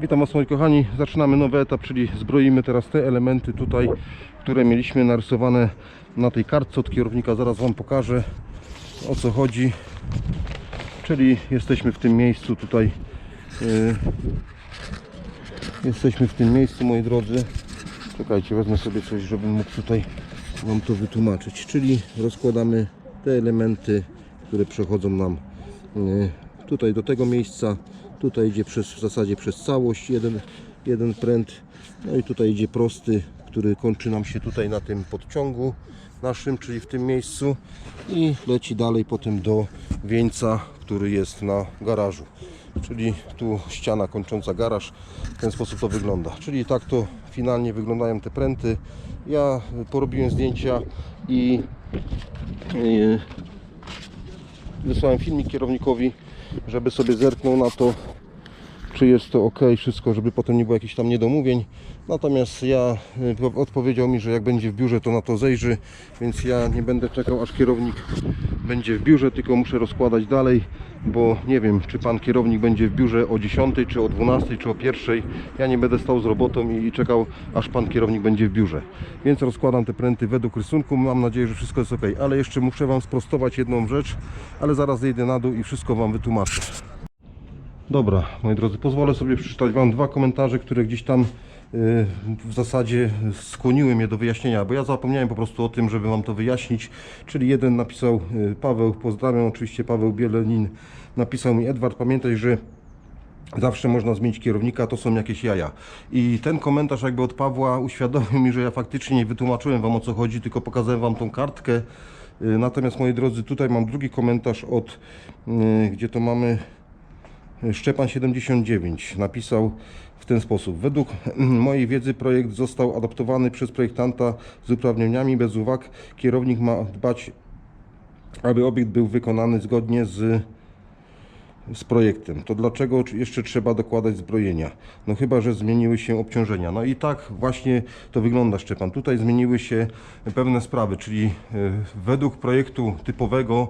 Witam Was moi kochani, zaczynamy nowy etap, czyli zbroimy teraz te elementy tutaj, które mieliśmy narysowane na tej kartce od kierownika, zaraz Wam pokażę o co chodzi. Czyli jesteśmy w tym miejscu tutaj, yy, jesteśmy w tym miejscu moi drodzy. Czekajcie, wezmę sobie coś, żebym mógł tutaj Wam to wytłumaczyć. Czyli rozkładamy te elementy, które przechodzą nam yy, tutaj do tego miejsca. Tutaj idzie przez, w zasadzie przez całość jeden, jeden pręt. No i tutaj idzie prosty, który kończy nam się tutaj na tym podciągu naszym, czyli w tym miejscu i leci dalej potem do wieńca, który jest na garażu. Czyli tu ściana kończąca garaż. W ten sposób to wygląda. Czyli tak to finalnie wyglądają te pręty. Ja porobiłem zdjęcia i wysłałem filmik kierownikowi, żeby sobie zerknął na to, czy jest to ok, wszystko, żeby potem nie było jakichś tam niedomówień. Natomiast ja y, odpowiedział mi, że jak będzie w biurze, to na to zejrzy, więc ja nie będę czekał, aż kierownik będzie w biurze, tylko muszę rozkładać dalej, bo nie wiem, czy pan kierownik będzie w biurze o 10, czy o 12, czy o 1. Ja nie będę stał z robotą i czekał, aż pan kierownik będzie w biurze. Więc rozkładam te pręty według rysunku. Mam nadzieję, że wszystko jest ok. Ale jeszcze muszę Wam sprostować jedną rzecz, ale zaraz zejdę na dół i wszystko Wam wytłumaczę. Dobra, moi drodzy, pozwolę sobie przeczytać Wam dwa komentarze, które gdzieś tam y, w zasadzie skłoniły mnie do wyjaśnienia, bo ja zapomniałem po prostu o tym, żeby Wam to wyjaśnić. Czyli jeden napisał y, Paweł, pozdrawiam oczywiście Paweł Bielenin, napisał mi Edward, pamiętaj, że Zawsze można zmienić kierownika, to są jakieś jaja. I ten komentarz jakby od Pawła uświadomił mi, że ja faktycznie nie wytłumaczyłem Wam o co chodzi, tylko pokazałem Wam tą kartkę. Y, Natomiast moi drodzy, tutaj mam drugi komentarz od, gdzie to mamy Szczepan79 napisał w ten sposób. Według mojej wiedzy projekt został adaptowany przez projektanta z uprawnieniami bez uwag. Kierownik ma dbać, aby obiekt był wykonany zgodnie z, z projektem. To dlaczego jeszcze trzeba dokładać zbrojenia? No chyba, że zmieniły się obciążenia. No i tak właśnie to wygląda Szczepan. Tutaj zmieniły się pewne sprawy, czyli e, według projektu typowego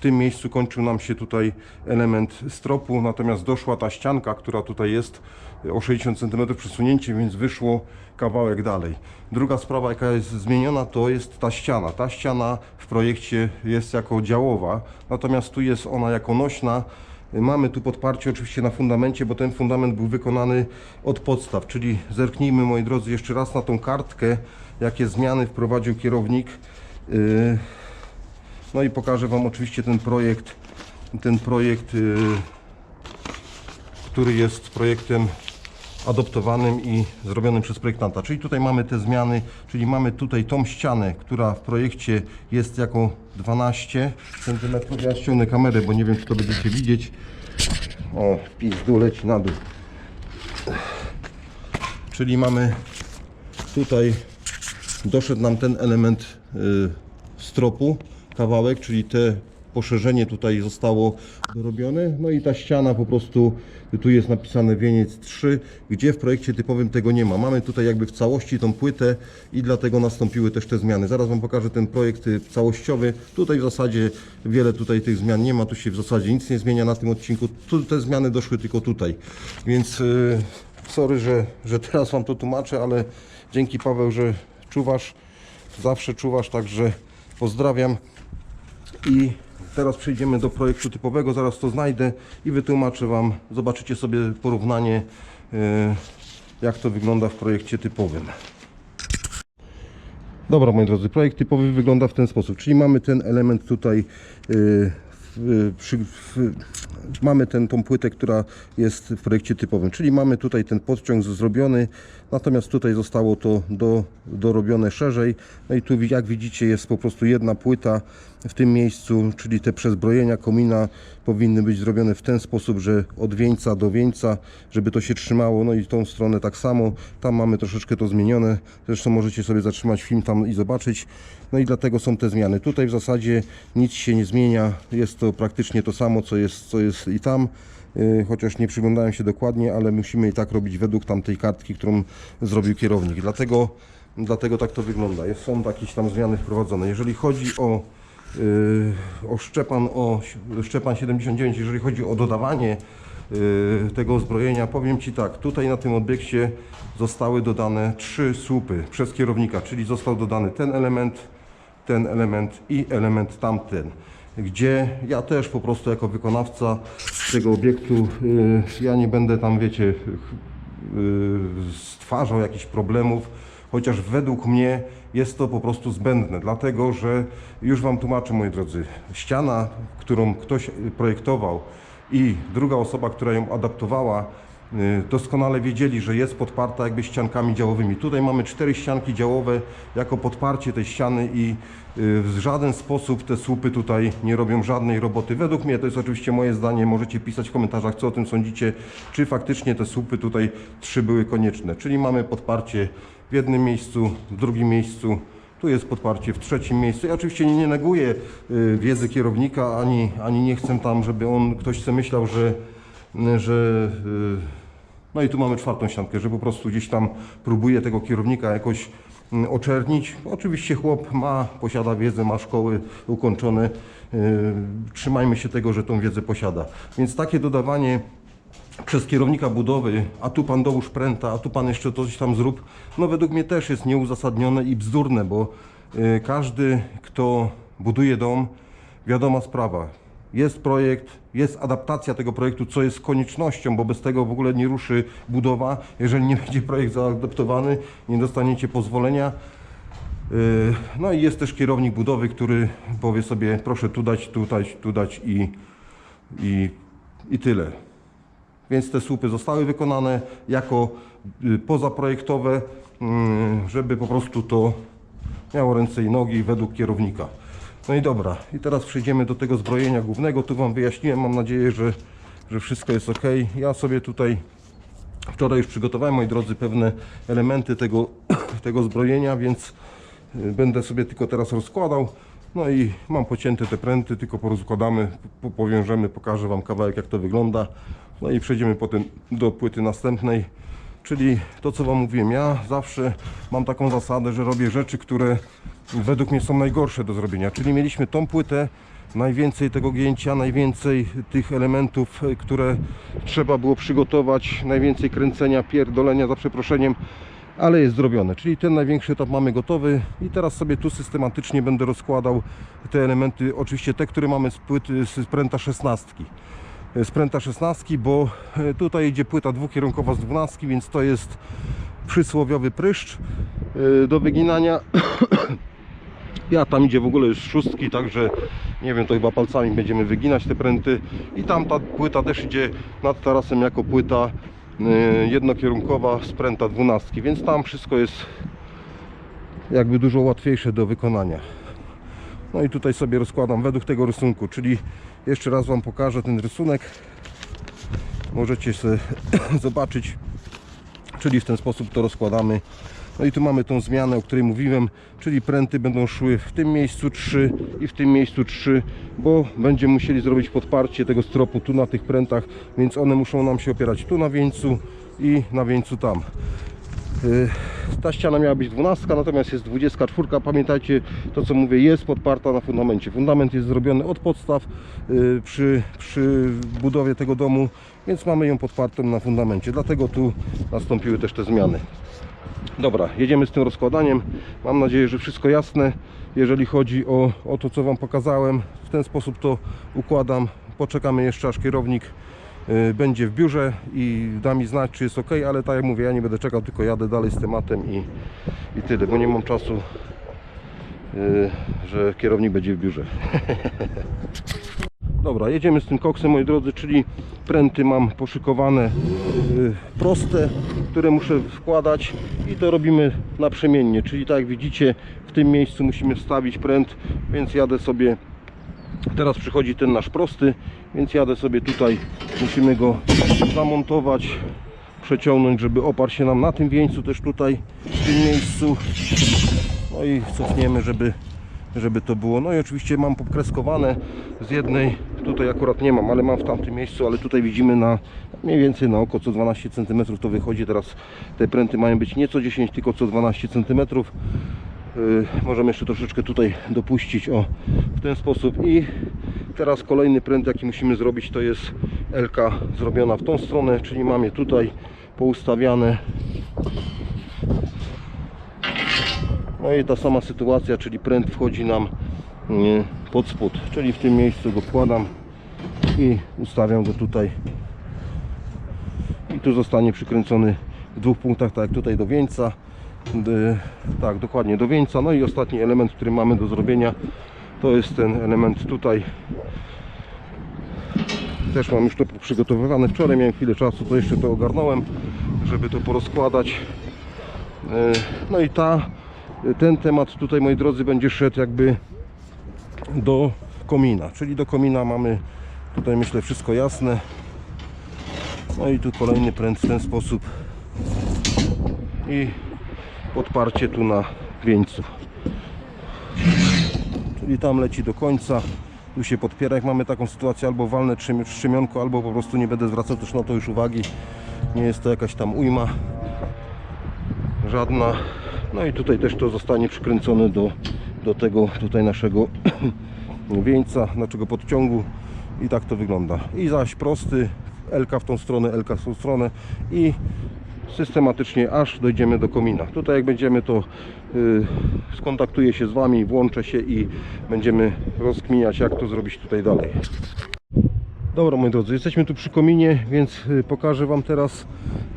w tym miejscu kończył nam się tutaj element stropu, natomiast doszła ta ścianka, która tutaj jest o 60 cm przesunięcie, więc wyszło kawałek dalej. Druga sprawa, jaka jest zmieniona, to jest ta ściana. Ta ściana w projekcie jest jako działowa, natomiast tu jest ona jako nośna. Mamy tu podparcie oczywiście na fundamencie, bo ten fundament był wykonany od podstaw, czyli zerknijmy moi drodzy jeszcze raz na tą kartkę, jakie zmiany wprowadził kierownik. Yy, no i pokażę Wam oczywiście ten projekt, ten projekt, yy, który jest projektem adoptowanym i zrobionym przez projektanta. Czyli tutaj mamy te zmiany, czyli mamy tutaj tą ścianę, która w projekcie jest jako 12 cm. Ja ściągnę kamerę, bo nie wiem czy to będziecie widzieć. O, pizdu leci na dół. Czyli mamy tutaj doszedł nam ten element y, stropu, kawałek, czyli te poszerzenie tutaj zostało dorobione. No i ta ściana po prostu, tu jest napisane wieniec 3, gdzie w projekcie typowym tego nie ma. Mamy tutaj jakby w całości tą płytę i dlatego nastąpiły też te zmiany. Zaraz Wam pokażę ten projekt y, całościowy. Tutaj w zasadzie wiele tutaj tych zmian nie ma, tu się w zasadzie nic nie zmienia na tym odcinku. Tu te zmiany doszły tylko tutaj. Więc yy, sorry, że, że teraz Wam to tłumaczę, ale dzięki Paweł, że czuwasz, zawsze czuwasz, także pozdrawiam. I teraz przejdziemy do projektu typowego, zaraz to znajdę i wytłumaczę Wam, zobaczycie sobie porównanie, yy, jak to wygląda w projekcie typowym. Dobra, moi drodzy, projekt typowy wygląda w ten sposób, czyli mamy ten element tutaj, yy, w, przy, w, mamy ten, tą płytę, która jest w projekcie typowym, czyli mamy tutaj ten podciąg zrobiony, natomiast tutaj zostało to do, dorobione szerzej, no i tu jak widzicie jest po prostu jedna płyta w tym miejscu, czyli te przezbrojenia komina powinny być zrobione w ten sposób, że od wieńca do wieńca, żeby to się trzymało, no i tą stronę tak samo, tam mamy troszeczkę to zmienione, zresztą możecie sobie zatrzymać film tam i zobaczyć, no i dlatego są te zmiany. Tutaj w zasadzie nic się nie zmienia, jest to praktycznie to samo, co jest, co jest i tam, yy, chociaż nie przyglądałem się dokładnie, ale musimy i tak robić według tamtej kartki, którą zrobił kierownik. Dlatego, dlatego tak to wygląda. Są jakieś tam zmiany wprowadzone. Jeżeli chodzi o o Szczepan, o Szczepan 79, jeżeli chodzi o dodawanie y, tego uzbrojenia. Powiem Ci tak, tutaj na tym obiekcie zostały dodane trzy słupy przez kierownika, czyli został dodany ten element, ten element i element tamten. Gdzie ja też po prostu jako wykonawca tego obiektu, y, ja nie będę tam, wiecie, stwarzał jakichś problemów, chociaż według mnie jest to po prostu zbędne, dlatego że już Wam tłumaczę, moi drodzy, ściana, którą ktoś projektował i druga osoba, która ją adaptowała, y, doskonale wiedzieli, że jest podparta jakby ściankami działowymi. Tutaj mamy cztery ścianki działowe jako podparcie tej ściany i y, w żaden sposób te słupy tutaj nie robią żadnej roboty. Według mnie, to jest oczywiście moje zdanie, możecie pisać w komentarzach, co o tym sądzicie, czy faktycznie te słupy tutaj trzy były konieczne. Czyli mamy podparcie w jednym miejscu, w drugim miejscu, tu jest podparcie w trzecim miejscu. Ja oczywiście nie, neguję y, wiedzy kierownika, ani, ani nie chcę tam, żeby on, ktoś sobie myślał, że, że y, no i tu mamy czwartą ściankę, że po prostu gdzieś tam próbuje tego kierownika jakoś mm, oczernić. Oczywiście chłop ma, posiada wiedzę, ma szkoły ukończone. Yy, Trzymajmy się tego, że tą wiedzę posiada. Więc takie dodawanie przez kierownika budowy, a tu pan dołóż pręta, a tu pan jeszcze coś tam zrób, no według mnie też jest nieuzasadnione i bzdurne, bo y, każdy, kto buduje dom, wiadoma sprawa. Jest projekt, jest adaptacja tego projektu, co jest koniecznością, bo bez tego w ogóle nie ruszy budowa. Jeżeli nie będzie projekt zaadaptowany, nie dostaniecie pozwolenia. Yy, No i jest też kierownik budowy, który powie sobie, proszę tu dać, tu dać, tu dać i, i, i tyle. Więc te słupy zostały wykonane jako y, pozaprojektowe, mm, żeby po prostu to miało ręce i nogi według kierownika. No i dobra, i teraz przejdziemy do tego zbrojenia głównego. Tu Wam wyjaśniłem, mam nadzieję, że, że wszystko jest ok. Ja sobie tutaj wczoraj już przygotowałem, moi drodzy, pewne elementy tego, tego zbrojenia, więc y, będę sobie tylko teraz rozkładał. No i mam pocięte te pręty, tylko porozkładamy, po- powiążemy, pokażę Wam kawałek jak to wygląda. No i przejdziemy potem do płyty następnej. Czyli to co Wam mówiłem, ja zawsze mam taką zasadę, że robię rzeczy, które według mnie są najgorsze do zrobienia. Czyli mieliśmy tą płytę, najwięcej tego gięcia, najwięcej tych elementów, które trzeba było przygotować, najwięcej kręcenia, pierdolenia za przeproszeniem, ale jest zrobione. Czyli ten największy etap mamy gotowy i teraz sobie tu systematycznie będę rozkładał te elementy, oczywiście te, które mamy z płyty z pręta 16 z pręta 16, bo e, tutaj idzie płyta dwukierunkowa z 12, więc to jest przysłowiowy pryszcz e, do wyginania. Ja tam idzie w ogóle już szóstki, także nie wiem, to chyba palcami będziemy wyginać te pręty. I tam ta płyta też idzie nad tarasem jako płyta e, jednokierunkowa z pręta 12, więc tam wszystko jest jakby dużo łatwiejsze do wykonania. No i tutaj sobie rozkładam według tego rysunku, czyli jeszcze raz Wam pokażę ten rysunek. Możecie sobie zobaczyć, czyli w ten sposób to rozkładamy. No i tu mamy tą zmianę, o której mówiłem, czyli pręty będą szły w tym miejscu 3 i w tym miejscu 3, bo będziemy musieli zrobić podparcie tego stropu tu na tych prętach, więc one muszą nam się opierać tu na wieńcu i na wieńcu tam. Y, Ta ściana miała być 12, natomiast jest 24. Pamiętajcie, to co mówię, jest podparta na fundamencie. Fundament jest zrobiony od podstaw y, przy, przy budowie tego domu, więc mamy ją podpartą na fundamencie. Dlatego tu nastąpiły też te zmiany. Dobra, jedziemy z tym rozkładaniem. Mam nadzieję, że wszystko jasne. Jeżeli chodzi o, o to, co Wam pokazałem, w ten sposób to układam. Poczekamy jeszcze, aż kierownik będzie w biurze i da mi znać, czy jest ok, ale tak jak mówię, ja nie będę czekał, tylko jadę dalej z tematem i, i tyle, bo nie mam czasu, y, że kierownik będzie w biurze. Dobra, jedziemy z tym koksem, moi drodzy, czyli pręty mam poszykowane y, proste, które muszę wkładać i to robimy naprzemiennie, czyli tak jak widzicie, w tym miejscu musimy wstawić pręt, więc jadę sobie Teraz przychodzi ten nasz prosty, więc jadę sobie tutaj, musimy go zamontować, przeciągnąć, żeby oparł się nam na tym wieńcu też tutaj, w tym miejscu. No i cofniemy, żeby, żeby to było. No i oczywiście mam pokreskowane z jednej, tutaj akurat nie mam, ale mam w tamtym miejscu, ale tutaj widzimy na mniej więcej na oko co 12 cm to wychodzi. Teraz te pręty mają być nie co 10, tylko co 12 cm. Yy, możemy jeszcze troszeczkę tutaj dopuścić o w ten sposób. I Teraz kolejny pręt jaki musimy zrobić to jest LK zrobiona w tą stronę, czyli mam je tutaj poustawiane. No i ta sama sytuacja, czyli pręt wchodzi nam mm, pod spód, czyli w tym miejscu go wkładam i ustawiam go tutaj. I tu zostanie przykręcony w dwóch punktach, tak jak tutaj do wieńca tak, dokładnie do wieńca no i ostatni element, który mamy do zrobienia to jest ten element tutaj. Też mam już to przygotowywane. Wczoraj miałem chwilę czasu, to jeszcze to ogarnąłem żeby to porozkładać. E, no i ta ten temat tutaj moi drodzy będzie szedł jakby do komina, czyli do komina mamy tutaj myślę wszystko jasne. No i tu kolejny pręt w ten sposób. I podparcie tu na wieńcu. Czyli tam leci do końca tu się podpiera, jak mamy taką sytuację albo walnę trzemi- strzemionko, albo po prostu nie będę zwracał też na to już uwagi. Nie jest to jakaś tam ujma żadna. No i tutaj też to zostanie przykręcone do, do tego tutaj naszego wieńca, naszego podciągu. I tak to wygląda. I zaś prosty LK w tą stronę, LK w tą stronę. I systematycznie aż dojdziemy do komina. Tutaj jak będziemy to y, skontaktuję się z Wami, włączę się i będziemy rozkminiać jak to zrobić tutaj dalej. Dobra moi drodzy, jesteśmy tu przy kominie, więc y, pokażę Wam teraz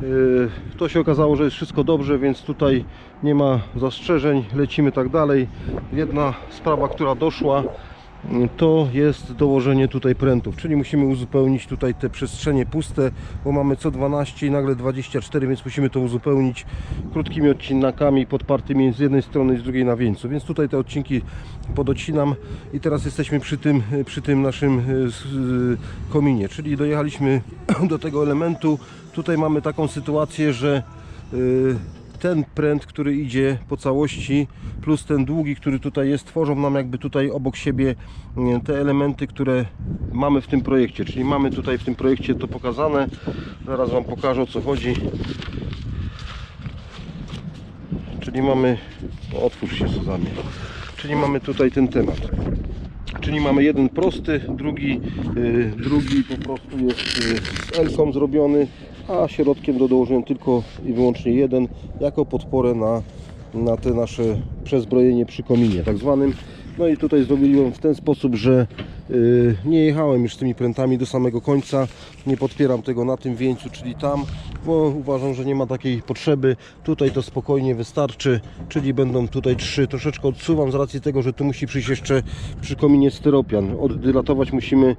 y, To się okazało, że jest wszystko dobrze, więc tutaj nie ma zastrzeżeń, lecimy tak dalej Jedna sprawa, która doszła to jest dołożenie tutaj prętów, czyli musimy uzupełnić tutaj te przestrzenie puste, bo mamy co 12 i nagle 24, więc musimy to uzupełnić krótkimi odcinkami podpartymi z jednej strony i z drugiej na wieńcu, więc tutaj te odcinki podocinam i teraz jesteśmy przy tym, przy tym naszym s- y, kominie, czyli dojechaliśmy do tego elementu, tutaj mamy taką sytuację, że y, ten pręt, który idzie po całości, plus ten długi, który tutaj jest, tworzą nam jakby tutaj obok siebie mm, te elementy, które mamy w tym projekcie. Czyli mamy tutaj w tym projekcie to pokazane. Zaraz Wam pokażę o co chodzi. Czyli mamy, otwórz się Suzannie. Czyli mamy tutaj ten temat. Czyli mamy jeden prosty, drugi, y, drugi po prostu jest y, z Elką zrobiony, a środkiem do dołożenia tylko i wyłącznie jeden jako podporę na, na te nasze przezbrojenie przy kominie tak zwanym. No i tutaj zrobiłem w ten sposób, że y, nie jechałem już z tymi prętami do samego końca, nie podpieram tego na tym wieńcu, czyli tam, bo uważam, że nie ma takiej potrzeby. Tutaj to spokojnie wystarczy, czyli będą tutaj trzy. Troszeczkę odsuwam z racji tego, że tu musi przyjść jeszcze przy kominie styropian. Oddylatować musimy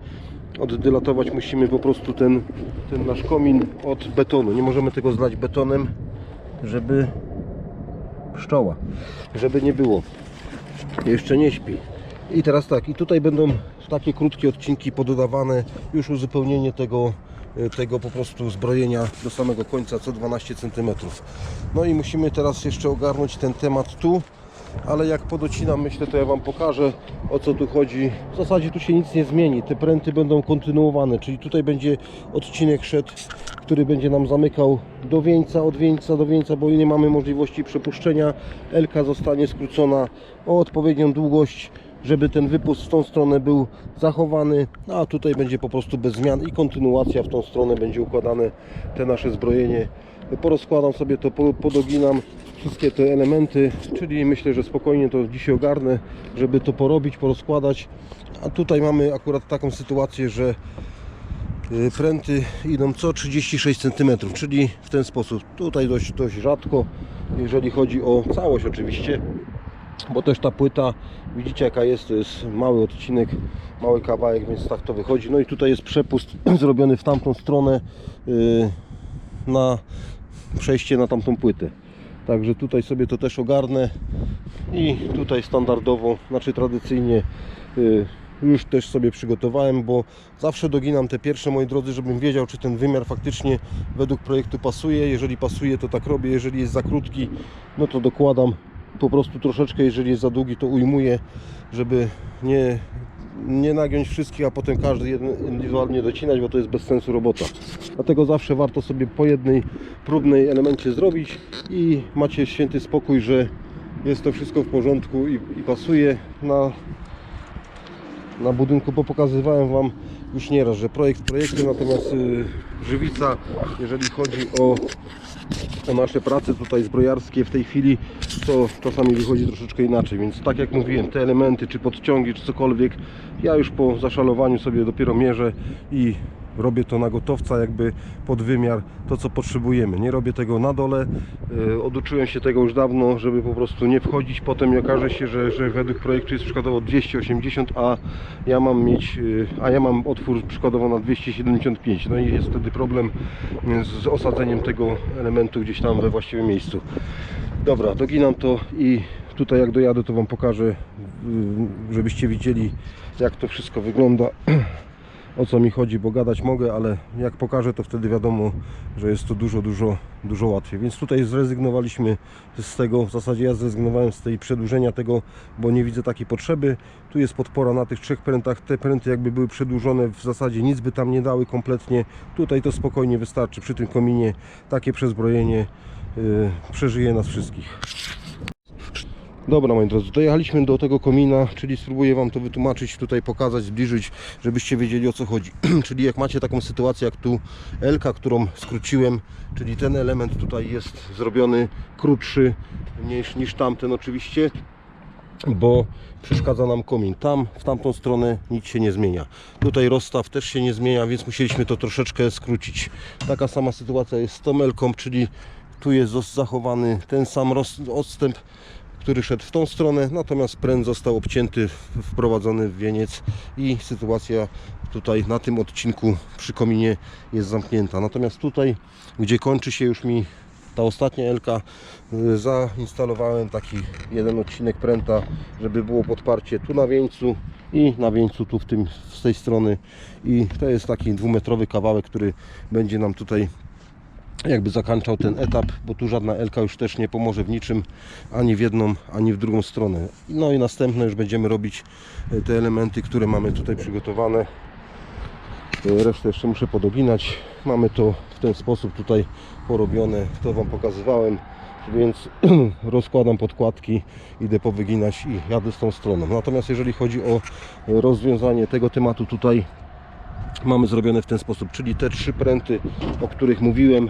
oddylatować musimy po prostu ten, ten nasz komin od betonu. Nie możemy tego zlać betonem, żeby pszczoła, żeby nie było. Jeszcze nie śpi. I teraz tak, i tutaj będą takie krótkie odcinki pododawane, już uzupełnienie tego, tego po prostu zbrojenia do samego końca, co 12 cm. No i musimy teraz jeszcze ogarnąć ten temat tu, ale jak podocinam, myślę, to ja Wam pokażę o co tu chodzi. W zasadzie tu się nic nie zmieni, te pręty będą kontynuowane, czyli tutaj będzie odcinek szedł, który będzie nam zamykał do wieńca, od wieńca do wieńca, bo nie mamy możliwości przepuszczenia. Elka zostanie skrócona o odpowiednią długość, żeby ten wypust w tą stronę był zachowany, a tutaj będzie po prostu bez zmian i kontynuacja w tą stronę będzie układane te nasze zbrojenie. Porozkładam sobie to, po- podoginam wszystkie te elementy, czyli myślę, że spokojnie to dzisiaj ogarnę, żeby to porobić, porozkładać. A tutaj mamy akurat taką sytuację, że y, pręty idą co 36 cm, czyli w ten sposób. Tutaj dość, dość rzadko, jeżeli chodzi o całość oczywiście, bo też ta płyta, widzicie jaka jest, to jest mały odcinek, mały kawałek, więc tak to wychodzi. No i tutaj jest przepust zrobiony w tamtą stronę y, na przejście na tamtą płytę. Także tutaj sobie to też ogarnę i tutaj standardowo, znaczy tradycyjnie y, już też sobie przygotowałem, bo zawsze doginam te pierwsze moi drodzy, żebym wiedział czy ten wymiar faktycznie według projektu pasuje. Jeżeli pasuje to tak robię, jeżeli jest za krótki no to dokładam po prostu troszeczkę, jeżeli jest za długi to ujmuję, żeby nie, nie nagiąć wszystkich, a potem każdy indywidualnie docinać, bo to jest bez sensu robota. Dlatego zawsze warto sobie po jednej próbnej elemencie zrobić i macie święty spokój, że jest to wszystko w porządku i, i pasuje na na budynku, bo pokazywałem Wam już nieraz, że projekt projektem, natomiast y, żywica, jeżeli chodzi o, o nasze prace tutaj zbrojarskie w tej chwili, to czasami wychodzi troszeczkę inaczej, więc tak jak mówiłem, te elementy, czy podciągi, czy cokolwiek, ja już po zaszalowaniu sobie dopiero mierzę i robię to na gotowca, jakby pod wymiar, to co potrzebujemy. Nie robię tego na dole, Yy, oduczyłem się tego już dawno, żeby po prostu nie wchodzić potem okaże się, że, że według projektu jest przykładowo 280, a ja mam mieć, yy, a ja mam otwór przykładowo na 275. No i jest wtedy problem yy, z osadzeniem tego elementu gdzieś tam we właściwym miejscu. Dobra, doginam to i tutaj jak dojadę to Wam pokażę, żebyście widzieli jak to wszystko wygląda o co mi chodzi, bo gadać mogę, ale jak pokażę, to wtedy wiadomo, że jest to dużo, dużo, dużo łatwiej. Więc tutaj zrezygnowaliśmy z tego, w zasadzie ja zrezygnowałem z tej przedłużenia tego, bo nie widzę takiej potrzeby. Tu jest podpora na tych trzech prętach, te pręty jakby były przedłużone, w zasadzie nic by tam nie dały kompletnie. Tutaj to spokojnie wystarczy przy tym kominie, takie przezbrojenie yy, przeżyje nas wszystkich. Dobra moi drodzy, dojechaliśmy do tego komina, czyli spróbuję Wam to wytłumaczyć, tutaj pokazać, zbliżyć, żebyście wiedzieli o co chodzi. czyli jak macie taką sytuację jak tu Elka, którą skróciłem, czyli ten element tutaj jest zrobiony krótszy niż, niż tamten oczywiście, bo przeszkadza nam komin. Tam, w tamtą stronę nic się nie zmienia. Tutaj rozstaw też się nie zmienia, więc musieliśmy to troszeczkę skrócić. Taka sama sytuacja jest z tą Elką, czyli tu jest zachowany ten sam odstęp, który szedł w tą stronę, natomiast pręt został obcięty, wprowadzony w wieniec i sytuacja tutaj na tym odcinku przy kominie jest zamknięta. Natomiast tutaj, gdzie kończy się już mi ta ostatnia Elka, y, zainstalowałem taki jeden odcinek pręta, żeby było podparcie tu na wieńcu i na wieńcu tu w tym, z tej strony i to jest taki dwumetrowy kawałek, który będzie nam tutaj jakby zakończał ten etap, bo tu żadna Elka już też nie pomoże w niczym, ani w jedną, ani w drugą stronę. No i następne już będziemy robić e, te elementy, które mamy tutaj przygotowane. E, Resztę jeszcze muszę podoginać. Mamy to w ten sposób tutaj porobione, to Wam pokazywałem, więc rozkładam podkładki, idę powyginać i jadę z tą stroną. Natomiast jeżeli chodzi o e, rozwiązanie tego tematu tutaj, mamy zrobione w ten sposób, czyli te trzy pręty, o których mówiłem,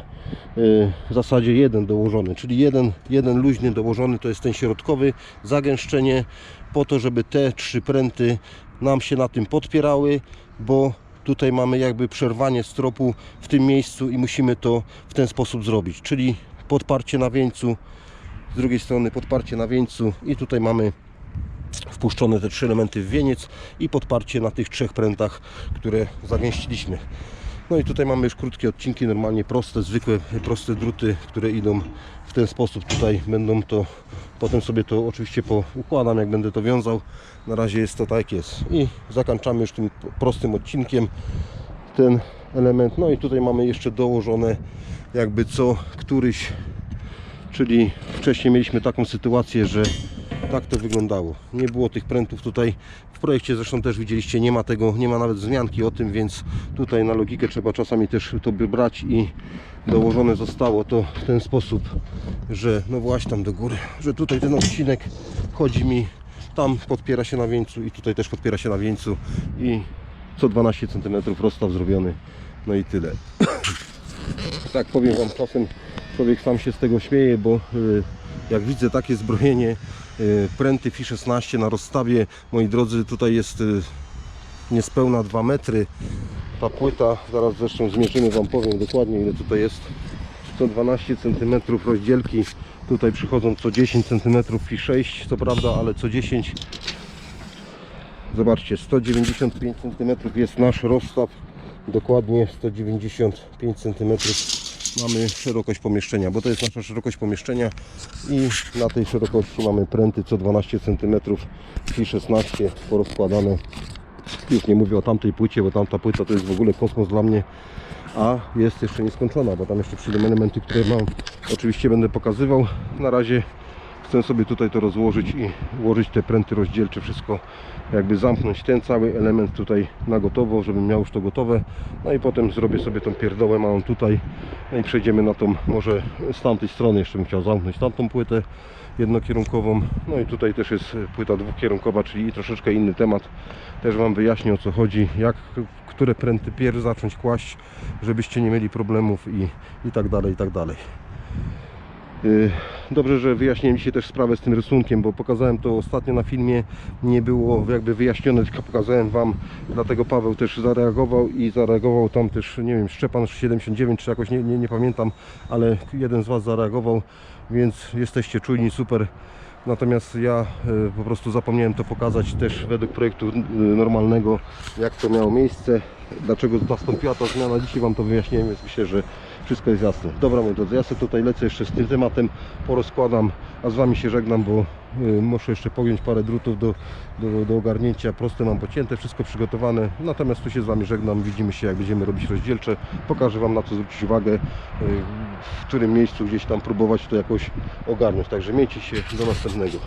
yy, w zasadzie jeden dołożony, czyli jeden, jeden luźny dołożony, to jest ten środkowy, zagęszczenie, po to, żeby te trzy pręty nam się na tym podpierały, bo tutaj mamy jakby przerwanie stropu w tym miejscu i musimy to w ten sposób zrobić, czyli podparcie na wieńcu, z drugiej strony podparcie na wieńcu i tutaj mamy wpuszczone te trzy elementy w wieniec i podparcie na tych trzech prętach, które zagęściliśmy. No i tutaj mamy już krótkie odcinki, normalnie proste, zwykłe, proste druty, które idą w ten sposób. Tutaj będą to, potem sobie to oczywiście poukładam, jak będę to wiązał. Na razie jest to tak jest. I zakończamy już tym prostym odcinkiem ten element. No i tutaj mamy jeszcze dołożone jakby co któryś Czyli wcześniej mieliśmy taką sytuację, że tak to wyglądało. Nie było tych prętów tutaj. W projekcie zresztą też widzieliście, nie ma tego, nie ma nawet wzmianki o tym, więc tutaj na logikę trzeba czasami też to by brać i dołożone zostało to w ten sposób, że no właśnie tam do góry, że tutaj ten odcinek chodzi mi tam podpiera się na wieńcu i tutaj też podpiera się na wieńcu i co 12 cm rozstaw zrobiony. No i tyle tak powiem Wam, czasem człowiek sam się z tego śmieje, bo y, jak widzę takie zbrojenie, pręty Fi 16 na rozstawie, moi drodzy, tutaj jest y, niespełna 2 metry. Ta płyta, zaraz zresztą zmierzymy Wam, powiem dokładnie ile tutaj jest. 112 cm rozdzielki, tutaj przychodzą co 10 cm Fi 6, co prawda, ale co 10 Zobaczcie, 195 cm jest nasz rozstaw, dokładnie 195 cm mamy szerokość pomieszczenia, bo to jest nasza szerokość pomieszczenia i na tej szerokości mamy pręty co 12 cm i 16 porozkładane. Już nie mówię o tamtej płycie, bo tamta płyta to jest w ogóle kosmos dla mnie, a jest jeszcze nieskończona, bo tam jeszcze przyjdą elementy, które mam, oczywiście będę pokazywał. Na razie chcę sobie tutaj to rozłożyć i ułożyć te pręty rozdzielcze, wszystko jakby zamknąć ten cały element tutaj na gotowo, żebym miał już to gotowe. No i potem zrobię sobie tą pierdołę małą tutaj. No i przejdziemy na tą, może z tamtej strony jeszcze bym chciał zamknąć tamtą płytę jednokierunkową. No i tutaj też jest płyta dwukierunkowa, czyli troszeczkę inny temat. Też Wam wyjaśnię o co chodzi, jak, które pręty pierw zacząć kłaść, żebyście nie mieli problemów i, i tak dalej, i tak dalej. Yy, Dobrze, że wyjaśniłem dzisiaj też sprawę z tym rysunkiem, bo pokazałem to ostatnio na filmie, nie było jakby wyjaśnione, tylko pokazałem Wam, dlatego Paweł też zareagował i zareagował tam też, nie wiem, Szczepan 79 czy jakoś, nie, nie, nie pamiętam, ale jeden z Was zareagował, więc jesteście czujni, super. Natomiast ja e, po prostu zapomniałem to pokazać też według projektu e, normalnego, jak to miało miejsce, dlaczego nastąpiła ta zmiana. Dzisiaj Wam to wyjaśniłem, więc myślę, że wszystko jest jasne. Dobra moi drodzy, ja sobie tutaj lecę jeszcze z tym tematem, porozkładam, a z Wami się żegnam, bo y, muszę jeszcze pogiąć parę drutów do, do, do ogarnięcia. Proste mam pocięte, wszystko przygotowane. Natomiast tu się z Wami żegnam, widzimy się jak będziemy robić rozdzielcze. Pokażę Wam na co zwrócić uwagę, y, w którym miejscu gdzieś tam próbować to jakoś ogarnąć. Także miejcie się, do następnego.